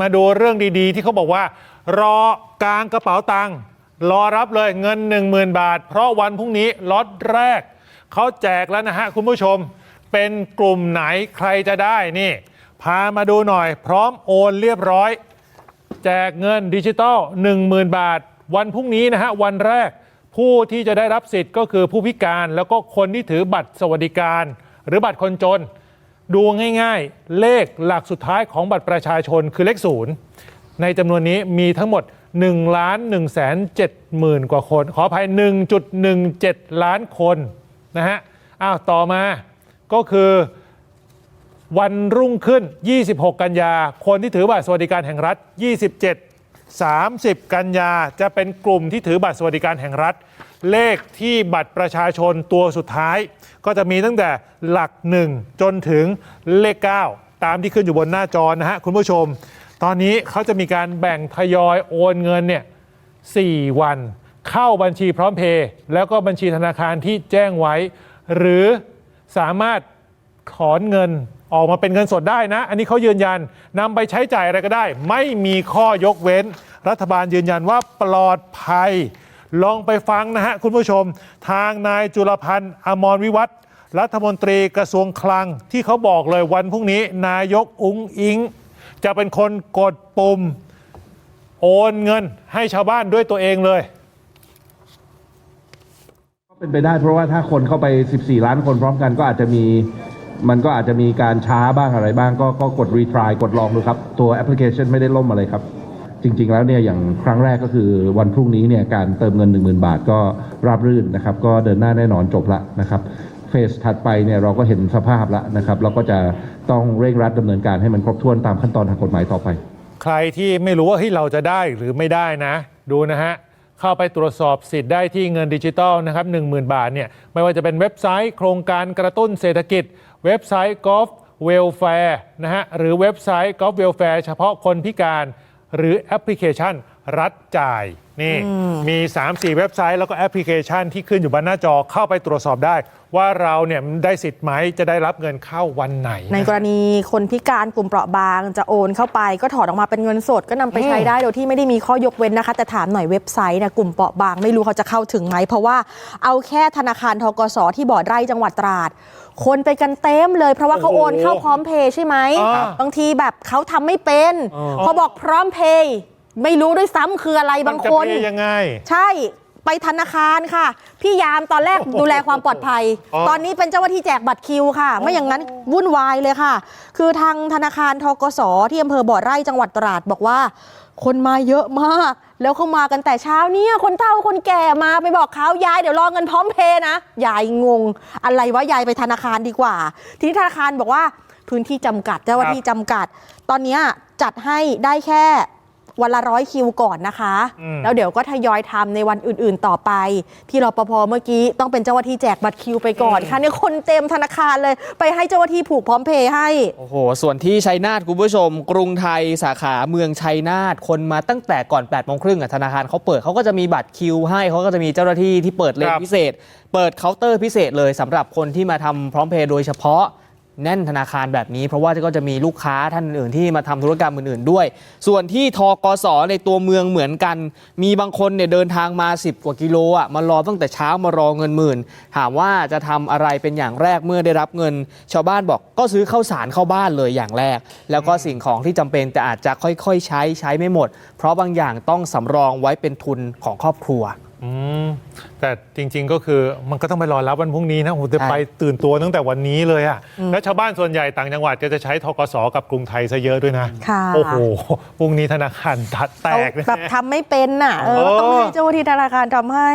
มาดูเรื่องดีๆ ที่เขาบอกว่า รอกลางกระเป๋าตังค์รอรับเลยเงิน 10,000 บาท เพราะวันพรุ่งนี้ล็อตแรก เขาแจกแล้วนะฮะ คุณผู้ชม เป็นกลุ่มไหนใครจะได้นี่ พามาดูหน่อย พร้อมโอนเรียบร้อย แจกเงินดิจิตอล10,000 บาท วันพรุ่งนี้นะฮะ วันแรกผู้ที่จะได้รับสิทธิ์ก็คือผู้พิการแล้วก็คนที่ถือบัตรสวัสดิการ หรือบัตรคนจน ดูง่ายๆ เลขหลักสุดท้ายของบัตรประชาชนคือเลขศูนย์ในจำนวนนี้มีทั้งหมด1ล้าน1แสน7หมื่นกว่าคน ขออภัย 1.17 ล้านคนนะฮะอ้าวต่อมาก็คือวันรุ่งขึ้น 26 กันยา คนที่ถือบัตรสวัสดิการแห่งรัฐ 27 30 กันยาจะเป็นกลุ่มที่ถือบัตรสวัสดิการแห่งรัฐ เลขที่บัตรประชาชนตัวสุดท้าย ก็จะมีตั้งแต่หลัก 1 จนถึงเลข 9 ตามที่ขึ้นอยู่บนหน้าจอนะฮะคุณผู้ชม ตอนนี้เขาจะมีการแบ่งทยอยโอนเงินเนี่ย4วัน เข้าบัญชีพร้อมเพย์แล้วก็บัญชีธนาคารที่แจ้งไว้ หรือสามารถถอนเงิน ออกมาเป็นเงินสดได้นะ อันนี้เขายืนยันนำไปใช้จ่ายอะไรก็ได้ ไม่มีข้อยกเว้น รัฐบาลยืนยันว่าปลอดภัย ลองไปฟังนะฮะคุณผู้ชม ทางนายจุลพันธ์อมรวิวัฒรัฐมนตรีกระทรวงคลังที่เขาบอกเลยวันพรุ่งนี้ นายกอุ้งอิง จะเป็นคนกดปุ่ม โอนเงินให้ชาวบ้านด้วยตัวเองเลยก็เป็นไปได้เพราะว่าถ้าคนเข้าไป 14 ล้านคนพร้อมกันก็อาจจะมี มันก็อาจจะมีการช้าบ้างอะไรบ้าง ก็ก็กดรีทรายกดลองดูครับ ตัวแอปพลิเคชันไม่ได้ล่มอะไรครับ จริง ๆ แล้วเนี่ยอย่างครั้งแรกก็คือวันพรุ่งนี้เนี่ยการเติมเงิน 10,000 บาทก็ราบรื่นนะครับ ก็เดินหน้าแน่นอนจบละนะครับเฟสถัดไปเนี่ยเราก็เห็นสภาพแล้วนะครับ เราก็จะต้องเร่งรัดดำเนินการให้มันครบถ้วนตามขั้นตอนทางกฎหมายต่อไป ใครที่ไม่รู้ว่าเฮ้ยเราจะได้หรือไม่ได้นะ ดูนะฮะเข้าไปตรวจสอบสิทธิ์ได้ที่เงินดิจิตอลนะครับ10,000 บาทเนี่ยไม่ว่าจะเป็นเว็บไซต์ โครงการกระตุ้นเศรษฐกิจ เว็บไซต์ Golf Welfare นะฮะหรือเว็บไซต์ Golf Welfare เฉพาะคนพิการ หรือแอปพลิเคชันรัฐจ่าย นี่มี 3-4 เว็บไซต์แล้วก็แอปพลิเคชันที่ขึ้นอยู่บนหน้าจอเข้าไปตรวจสอบได้ ว่าเราเนี่ยได้สิทธิ์ไหมจะได้รับเงินเข้าวันไหน ในกรณีคนพิการกลุ่มเปราะบางจะโอนเข้าไป ก็ถอดออกมาเป็นเงินสดก็นำไปใช้ได้โดยที่ไม่ได้มีข้อยกเว้นนะคะ แต่ถามหน่อยเว็บไซต์เนี่ยกลุ่มเปราะบางไม่รู้เขาจะเข้าถึงไหมเพราะว่าเอาแค่ธนาคารทกสที่บ่อไร่จังหวัดตราด คนไปกันเต็มเลยเพราะว่าเขาโอ้โอโหนเข้าพร้อมเพย์ใช่ไหมอ่า บางทีแบบเขาทำไม่เป็นอ๋อพอบอกพร้อมเพย์ ไม่รู้ด้วยซ้ำคืออะไรบางมัจะคนเปย์ยังไง ใช่ไปธนาคารค่ะ พี่ยามตอนแรกดูแลความปลอดภัย อ๋อตอนนี้เป็นเจ้าหน้าที่แจกบัตรคิวค่ะ ไม่อย่างนั้นวุ่นวายเลยค่ะ คือทางธนาคารทกสที่อำเภอบ่อไร่จังหวัดตราดบอกว่า คนมาเยอะมาก แล้วเขามากันแต่เช้าเนี่ยคนเฒ่าคนแก่มาไปบอกเขายายเดี๋ยวรอเงินพร้อมเพย์นะยายงง อะไรวะยายไปธนาคารดีกว่า ทีนี้ธนาคารบอกว่าพื้นที่จำกัดเจ้าหน้าที่จำกัด ตอนเนี้ยจัดให้ได้แค่ วันละร้อยคิวก่อนนะคะ อืม แล้วเดี๋ยวก็ทยอยทำในวันอื่นๆต่อไป พี่รปภเมื่อกี้ต้องเป็นเจ้าหน้าที่แจกบัตรคิวไปก่อนค่ะเนี่ยคนเต็มธนาคารเลย ไปให้เจ้าหน้าที่ผูกพร้อมเพย์ให้ โอ้โห ส่วนที่ชัยนาทคุณผู้ชม กรุงไทยสาขาเมืองชัยนาทคนมาตั้งแต่ก่อน8ปดโมงครึ่งอะธนาคารเขาเปิดเขาก็จะมีบัตรคิวให้เขาก็จะมีเจ้าหน้าที่ที่เปิดเลคนรับ พิเศษ เปิดเคาน์เตอร์พิเศษเลยสำหรับคนที่มาทำพร้อมเพย์โดยเฉพาะ แน่นธนาคารแบบนี้ เพราะว่าก็จะมีลูกค้าท่านอื่นที่มาทำธุรกรรมอื่นๆด้วย ส่วนที่ทกสในตัวเมืองเหมือนกัน มีบางคนเนี่ยเดินทางมา 10 กว่ากิโลอะมารอตั้งแต่เช้ามารอเงินหมื่น ถามว่าจะทำอะไรเป็นอย่างแรกเมื่อได้รับเงิน ชาวบ้านบอกก็ซื้อข้าวสารเข้าบ้านเลยอย่างแรก แล้วก็สิ่งของที่จำเป็นแต่อาจจะค่อยๆ ใช้ใช้ไม่หมด เพราะบางอย่างต้องสำรองไว้เป็นทุนของครอบครัว อืมแต่จริง ๆ ก็คือมันก็ต้องไปรอรับวันพรุ่งนี้นะโอ้โหจะใช่ไปตื่นตัวตั้งแต่วันนี้เลยอะแล้วชาวบ้านส่วนใหญ่ต่างจังหวัดก็จะใช้ทกสกับกรุงไทยซะเยอะด้วยนะ ค่ะ โอ้โหพรุ่งนี้ธนาคารแตกเขาแบบทำไม่เป็นน่ะเออต้องให้เจ้าหน้าที่ธนาคารทำให้